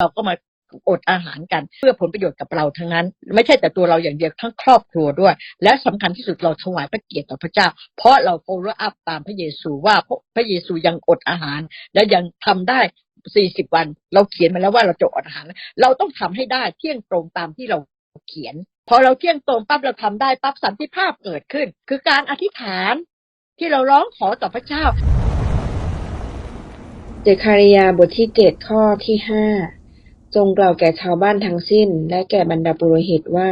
เราก็มาอดอาหารกันเพื่อผลประโยชน์กับเราทั้งนั้น ไม่ใช่แต่ตัวเราอย่างเดียวทั้งครอบครัวด้วย และสำคัญที่สุดเราถวายพระเกียรติต่อพระเจ้า เพราะเรา follow up ตามพระเยซูว่าพระเยซูยังอดอาหาร และยังทำได้40วัน เราเขียนมาแล้วว่าเราจะอดอาหาร เราต้องทำให้ได้เที่ยงตรงตามที่เราเขียน พอเราเที่ยงตรงปั๊บเราทำได้ปั๊บสันติภาพเกิดขึ้น คือการอธิษฐานที่เราร้องขอต่อพระเจ้าเจคาริยาบทที่เจ็ดข้อที่ห้า จงกล่าวแก่ชาวบ้านทั้งสิ้น และแก่บรรดาปุโรหิตว่า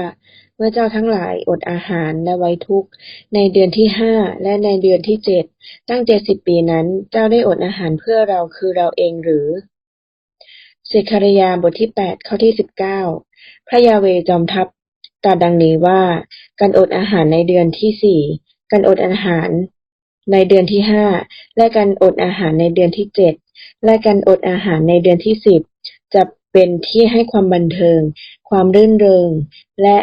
เมื่อเจ้าทั้งหลายอดอาหารและไว้ทุกข์ในเดือนที่ห้าและในเดือนที่เจ็ดตั้งเจ็ดสิบปีนั้น เจ้าได้อดอาหารเพื่อเราคือเราเองหรือเซคาริยาบทที่แปดข้อที่สิบเก้าพระยาเวจอมทัพตรัสดังนี้ว่า การอดอาหารในเดือนที่สี่การอดอาหารในเดือนที่ห้าและการอดอาหารในเดือนที่เจ็ดและการอดอาหารในเดือนที่สิบจะ เป็นที่ให้ความบันเทิง ความรื่นเริง และ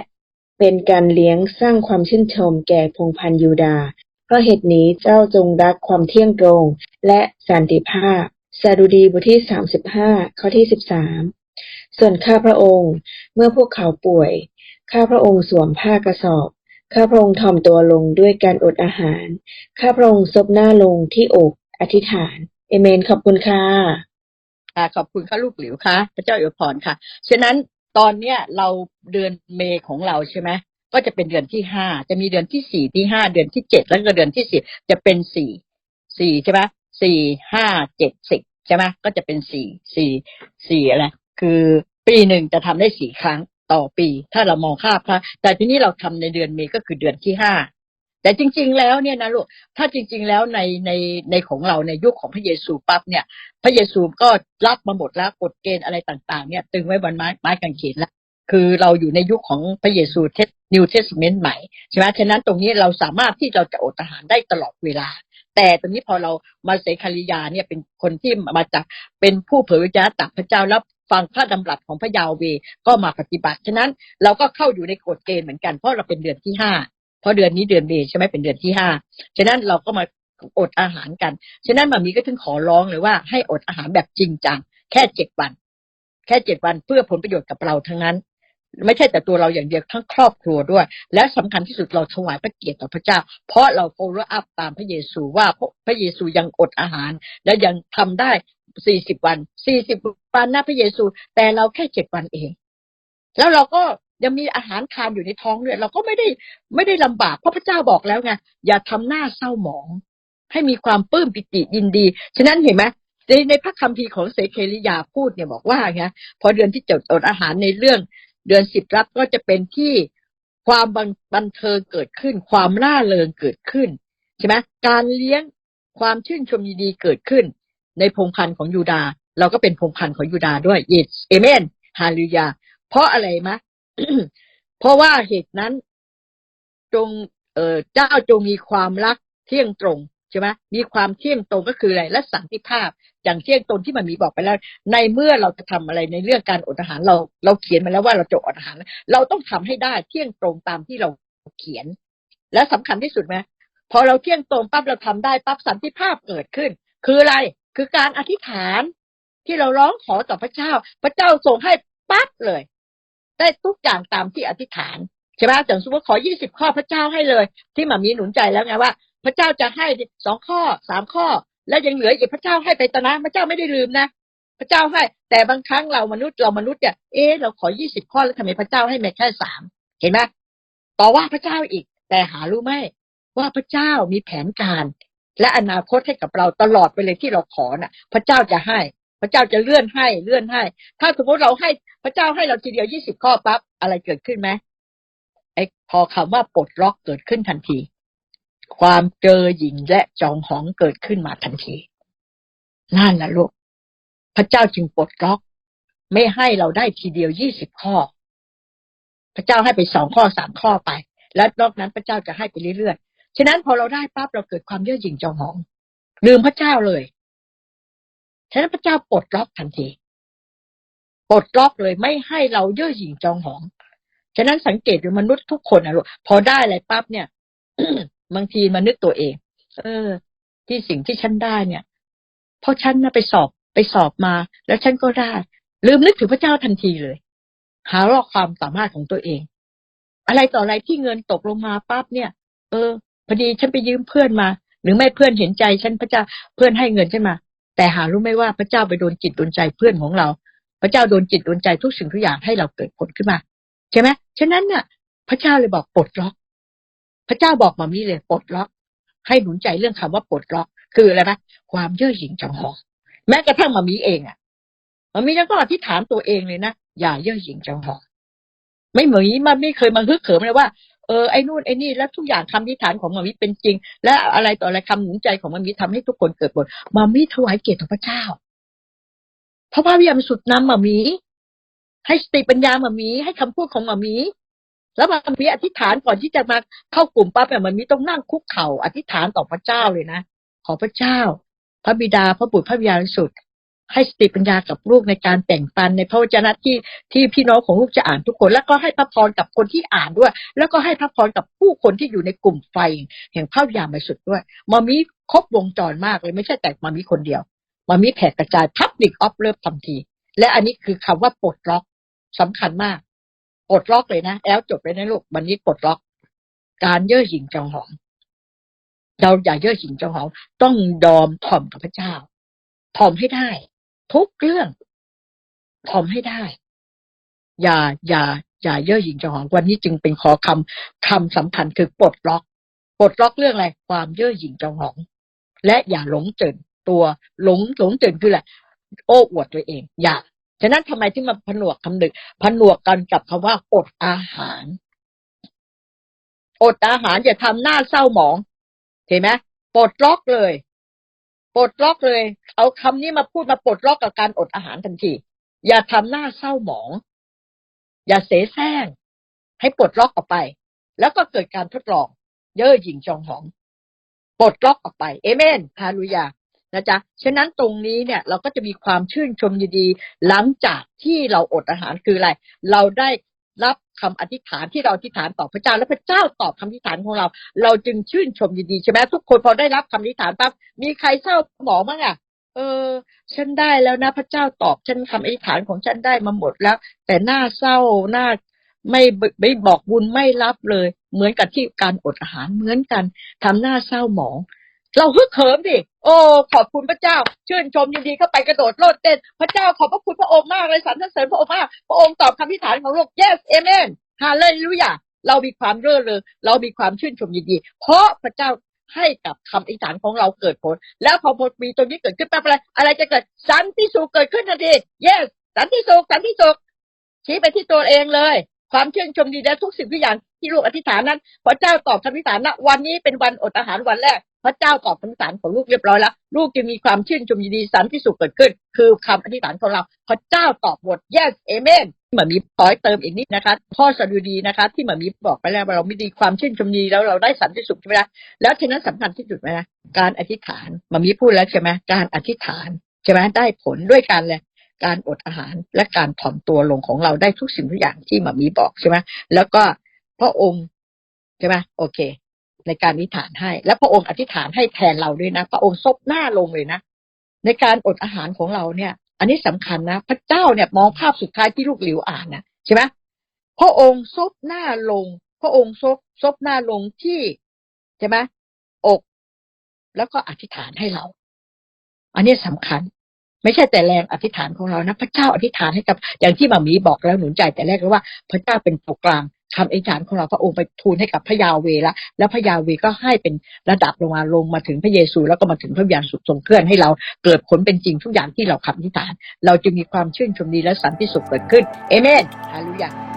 เป็นการเลี้ยงสร้างความชื่นชมแก่พงพันยูดา เพราะเหตุนี้เจ้าจงรักความเที่ยงตรง และสันติภาพสดุดีบทที่สามสิบห้าข้อที่สิบสามส่วนข้าพระองค์ เมื่อพวกเขาป่วย ข้าพระองค์สวมผ้ากระสอบ ข้าพระองค์ถ่อมตัวลงด้วยการอดอาหาร ข้าพระองค์ซบหน้าลงที่อก อธิษฐาน เอเมน ขอบคุณค่ะ ค่ะขอบคุณค่ะลูกหลิวค่ะ พระเจ้าอวยพรค่ะ ฉะนั้นตอนเนี้ยเราเดือนเมย์ของเราใช่ไหมก็จะเป็นเดือนที่ห้าจะมีเดือนที่สี่ที่ห้าเดือนที่เจ็ดแล้วก็เดือนที่สิบจะเป็นสี่สี่ใช่ไหมสี่ห้าเจ็ดสิบใช่ไหมก็จะเป็นสี่สี่สี่อะไรคือปีหนึ่งจะทำได้สี่ครั้งต่อปี ถ้าเรามองค่าพระแต่ทีนี้เราทำในเดือนเมย์ก็คือเดือนที่ห้า แต่จริง ๆ แล้วเนี่ยนะลูกถ้าจริง ๆ แล้วในในในของเราในยุคของพระเยซูปั๊บเนี่ย พระเยซูก็รับมาหมดแล้วกฎเกณฑ์อะไรต่างๆ เนี่ยตึงไว้บนไม้ไม้กางเขนแล้วคือเราอยู่ในยุคของพระเยซูเทสนิวเทสเมนต์ใหม่ใช่ไหมฉะนั้นตรงนี้เราสามารถที่เราจะอดอาหารได้ตลอดเวลา แต่ตอนนี้พอเรามาเสคาริยาเนี่ยเป็นคนที่มาจากเป็นผู้เผยวิจาจากพระเจ้าแล้วฟังพระดำรัสของพระยาวเวก็มาปฏิบัติ ฉะนั้นเราก็เข้าอยู่ในกฎเกณฑ์เหมือนกันเพราะเราเป็นเดือนที่ห้า เพราะเดือนนี้เดือนเมษใช่ไหมเป็นเดือนที่ห้าฉะนั้นเราก็มาอดอาหารกัน ฉะนั้นมามีก็ถึงขอร้องเลยว่าให้อดอาหารแบบจริงจังแค่เจ็ดวัน แค่เจ็ดวันเพื่อผลประโยชน์กับเราทั้งนั้น ไม่ใช่แต่ตัวเราอย่างเดียวทั้งครอบครัวด้วย และสำคัญที่สุดเราถวายพระเกียรติต่อพระเจ้า เพราะเรา follow up ตามพระเยซูว่าพระเยซูยังอดอาหาร และยังทำได้สี่สิบวันสี่สิบวันนะพระเยซู แต่เราแค่เจ็ดวันเอง แล้วเราก็ ยังมีอาหารทานอยู่ในท้องด้วยเราก็ไม่ได้ไม่ได้ลำบากเพราะพระเจ้าบอกแล้วไงอย่าทำหน้าเศร้าหมอง ให้มีความปลื้มปิติยินดี ฉะนั้นเห็นไหมในในพระคัมภีร์ของเสเคริยาพูดเนี่ยบอกว่าไงพอเดือนที่จดอดอาหารในเรื่อง เดือนสิบรับก็จะเป็นที่ความบันบันเทิงเกิดขึ้น ความล่าเริงเกิดขึ้นใช่ไหมการเลี้ยงความชื่นชมยินดีเกิดขึ้น ในพงพันธุ์ของยูดา เราก็เป็นพงพันธุ์ของยูดาด้วยเยสเอเมนฮาลูยา เพราะอะไรมะ เพราะว่าเหตุนั้น จง เอ่อเจ้าจงมีความรักเที่ยงตรงใช่ไหมมีความเที่ยงตรงก็คืออะไรและสันติภาพ อย่างเที่ยงตรงที่มันมีบอกไปแล้ว ในเมื่อเราจะทำอะไรในเรื่องการอดอาหารเรา เราเขียนมาแล้วว่าเราจะอดอาหาร เราต้องทำให้ได้เที่ยงตรงตามที่เราเขียน และสำคัญที่สุดไหมพอเราเที่ยงตรงปั๊บเราทำได้ปั๊บสันติภาพเกิดขึ้น คืออะไรคือการอธิษฐานที่เราร้องขอต่อพระเจ้า พระเจ้าทรงให้ปั๊บเลย ได้ทุกอย่างตามที่อธิษฐานใช่ไหมอย่างสมมติขอยี่สิบข้อพระเจ้าให้เลย ที่มามีหนุนใจแล้วไงว่า พระเจ้าจะให้สองข้อสามข้อ แล้วยังเหลืออีกพระเจ้าให้ไปตนะพระเจ้าไม่ได้ลืมนะพระเจ้าให้ แต่บางครั้งเรามนุษย์เรามนุษย์เนี่ยเอ๊เราขอยี่สิบข้อแล้วทำไมพระเจ้าให้แม่แค่สามเห็นไหมต่อว่าพระเจ้าอีก แต่หารู้ไหมว่าพระเจ้ามีแผนการ และอนาคตให้กับเราตลอดไปเลยที่เราขอน่ะ พระเจ้าจะให้ พระเจ้าจะเลื่อนให้เลื่อนให้ ถ้าสมมติเราให้พระเจ้าให้เราทีเดียวยี่สิบข้อปั๊บอะไรเกิดขึ้นไหมไอ้พอคำว่าปลดล็อกเกิดขึ้นทันที ความเจอหญิงและจองหองเกิดขึ้นมาทันทีนั่นแหละลูกพระเจ้าจึงปลดล็อก ไม่ให้เราได้ทีเดียวยี่สิบข้อ พระเจ้าให้ไปสองข้อสามข้อไป แล้วนอกนั้นพระเจ้าจะให้ไปเรื่อยๆฉะนั้นพอเราได้ปั๊บเราเกิดความเย่อหยิ่งจองหอง ลืมพระเจ้าเลย ฉะนั้นพระเจ้าปลดล็อกทันทีปลดล็อกเลยไม่ให้เราเย่อหยิ่งจองหอง ฉะนั้นสังเกตดูมนุษย์ทุกคนนะลูกพอได้อะไรปั๊บเนี่ยบางทีมานึกตัวเอง เออ ที่สิ่งที่ฉันได้เนี่ย เพราะฉันนะไปสอบไปสอบมา แล้วฉันก็ได้ ลืมนึกถึงพระเจ้าทันทีเลย หาลอกความสามารถของตัวเอง อะไรต่ออะไรที่เงินตกลงมาปั๊บเนี่ย เออพอดีฉันไปยืมเพื่อนมา หรือไม่เพื่อนเห็นใจฉันพระเจ้าเพื่อนให้เงินฉันมา แต่หารู้ไหมว่าพระเจ้าไปโดนจิตโดนใจเพื่อนของเรา พระเจ้าโดนจิตโดนใจทุกสิ่งทุกอย่างให้เราเกิดผลขึ้นมาใช่ไหมฉะนั้นน่ะ พระเจ้าเลยบอกปลดล็อก พระเจ้าบอกมามีเลยปลดล็อก ให้หนุนใจเรื่องคำว่าปลดล็อก คืออะไรไหมความเย่อหยิ่งจองหองแม้กระทั่งมามีเองอะมามียังต้องอธิษฐานตัวเองเลยนะอย่าเย่อหยิ่งจองหองไม่เหมือนมันไม่เคยมาฮึกเขิมเลยว่า เออไอ้นู่นไอ้นี่แล้วทุกอย่างคำอธิษฐานของมามีเป็นจริง และอะไรต่ออะไรคำหนุนใจของมามีทำให้ทุกคนเกิดผลมามีถวายเกียรติต่อพระเจ้าเพราะพระวิญญาณสุดนำมามี ให้สติปัญญามามี ให้คำพูดของมามี แล้วมามีอธิษฐานก่อนที่จะมาเข้ากลุ่มปั๊บเนี่ยมันมีต้องนั่งคุกเข่าอธิษฐานต่อพระเจ้าเลยนะขอพระเจ้า พระบิดาพระบุตรพระวิญญาณสุทธิ์ ให้สติปัญญากับลูกในการแต่งปันในพระวจนะที่ที่พี่น้องของลูกจะอ่านทุกคน แล้วก็ให้พระพรกับคนที่อ่านด้วย แล้วก็ให้พระพรกับผู้คนที่อยู่ในกลุ่มไฟแห่งพระวิญญาณบริสุทธิ์ด้วยมามีครบวงจรมากเลยไม่ใช่แต่มามีคนเดียว มามีแผ่กระจาย Public of Love ทันที และอันนี้คือคำว่าปลดล็อกสำคัญมากปลดล็อกเลยนะแล้วจบเลยนะลูกวันนี้ปลดล็อก การเย่อหยิ่งจองหอง เราอย่าเย่อหยิ่งจองหอง ต้องยอมถ่อมกับพระเจ้าถ่อมให้ได้ ทุกเรื่องถ่อมให้ได้ อย่าอย่า อย่าเย่อหยิ่งจองหองวันนี้จึงเป็นขอคำคำสำคัญคือปลดล็อกปลดล็อกเรื่องอะไรความเย่อหยิ่งจองหอง และอย่าหลงเจินตัวหลงหลงเจินคืออะไรโอ้อวดตัวเอง อย่าฉะนั้นทำไมที่มาผนวกคำหนึ่งผนวกกันกับคำว่าอดอาหารอดอาหารอย่าทำหน้าเศร้าหมองเห็นไหมปลดล็อกเลย ปลดล็อกเลย เอาคำนี้มาพูดมาปลดล็อกกับการอดอาหารทันที อย่าทำหน้าเศร้าหมอง อย่าเสแสร้งให้ปลดล็อกออกไป แล้วก็เกิดการทดลอง เย่อหยิ่งจองหองปลดล็อกออกไป เอเมนฮาลูยานะจ๊ะ ฉะนั้นตรงนี้เนี่ย เราก็จะมีความชื่นชมยินดี หลังจากที่เราอดอาหารคืออะไร เราได้รับ คำอธิษฐานที่เราอธิษฐานต่อพระเจ้า และพระเจ้าตอบคำอธิษฐานของเรา เราจึงชื่นชมยินดีใช่ไหมทุกคนพอได้รับคำอธิษฐานปั๊บมีใครเศร้าหมองบ้างอะเออ ฉันได้แล้วนะ พระเจ้าตอบฉันคำอธิษฐานของฉันได้มาหมดแล้ว แต่หน้าเศร้าหน้าไม่ไม่บอกบุญไม่รับเลย เหมือนกับที่การอดอาหารเหมือนกันทำหน้าเศร้าหมอง เราฮึกเหิมดิโอ้ขอบคุณพระเจ้า ชื่นชมยินดีเข้าไปกระโดดโลดเต้น พระเจ้าขอบพระคุณพระองค์มากเลยสรรเสริญพระองค์มากพระองค์ตอบคำอธิษฐานของลูก yes amen ฮาเลลูยาเรามีความเร่อเริงเรามีความชื่นชมยินดี เพราะพระเจ้าให้กับคำอธิษฐานของเราเกิดผล แล้วพอมีตรงนี้เกิดขึ้นปั๊บอะไรอะไรจะเกิดสันติสุขเกิดขึ้นทันที yes สันติสุขสันติสุขชี้ไปที่ตัวเองเลย ความชื่นชมดีและทุกสิ่งทุกอย่างที่ลูกอธิษฐานนั้นพระเจ้าตอบคำอธิษฐานนะวันนี้เป็นวันอดอาหารวันแรก พระเจ้าตอบคำอธิษฐานของลูกเรียบร้อยแล้ว ลูกจะมีความชื่นชมยินดีสันติสุขเกิดขึ้น คือคำอธิษฐานของเรา พระเจ้าตอบบท yes amen เหมือนมีขอให้เติมอีกนิดนะคะ ข้อสดุดีนะคะ ที่เหมือนมีบอกไปแล้วว่าเราไม่ดีความชื่นชมยินดีแล้วเราได้สันติสุขใช่ไหมล่ะแล้วฉะนั้นสำคัญที่สุดไหมนะการอธิษฐานมันมีพูดแล้วใช่ไหมการอธิษฐานใช่ไหมได้ผลด้วยกันเลยการอดอาหารและการถ่อมตัวลงของเราได้ทุกสิ่งทุกอย่างที่มามีบอกใช่ไหมแล้วก็พระองค์ใช่ไหมโอเค ในการอธิษฐานให้ และพระองค์อธิษฐานให้แทนเราด้วยนะพระองค์ซบหน้าลงเลยนะ ในการอดอาหารของเราเนี่ย อันนี้สำคัญนะ พระเจ้าเนี่ยมองภาพสุดท้ายที่ลูกหลิวอ่านนะใช่ไหมพระองค์ซบหน้าลง พระองค์ซบซบหน้าลงที่ใช่ไหมอกแล้วก็อธิษฐานให้เรา อันนี้สำคัญ ไม่ใช่แต่แรงอธิษฐานของเรานะ พระเจ้าอธิษฐานให้กับอย่างที่หมามีบอกแล้วหนุนใจแต่แรกแล้วว่า พระเจ้าเป็นตัวกลาง คำอธิษฐานของเราพระองค์ไปทูลให้กับพระยาเวละแล้วพระยาเวก็ให้เป็นระดับลงมาลงมาถึงพระเยซู แล้วก็มาถึงพระวิญญาณสุดทรงเคลื่อนให้เราเกิดผลเป็นจริงทุกอย่างที่เราคำอธิษฐาน เราจะมีความชื่นชมดีและสันติสุขเกิดขึ้นเอเมนฮาเลลูยา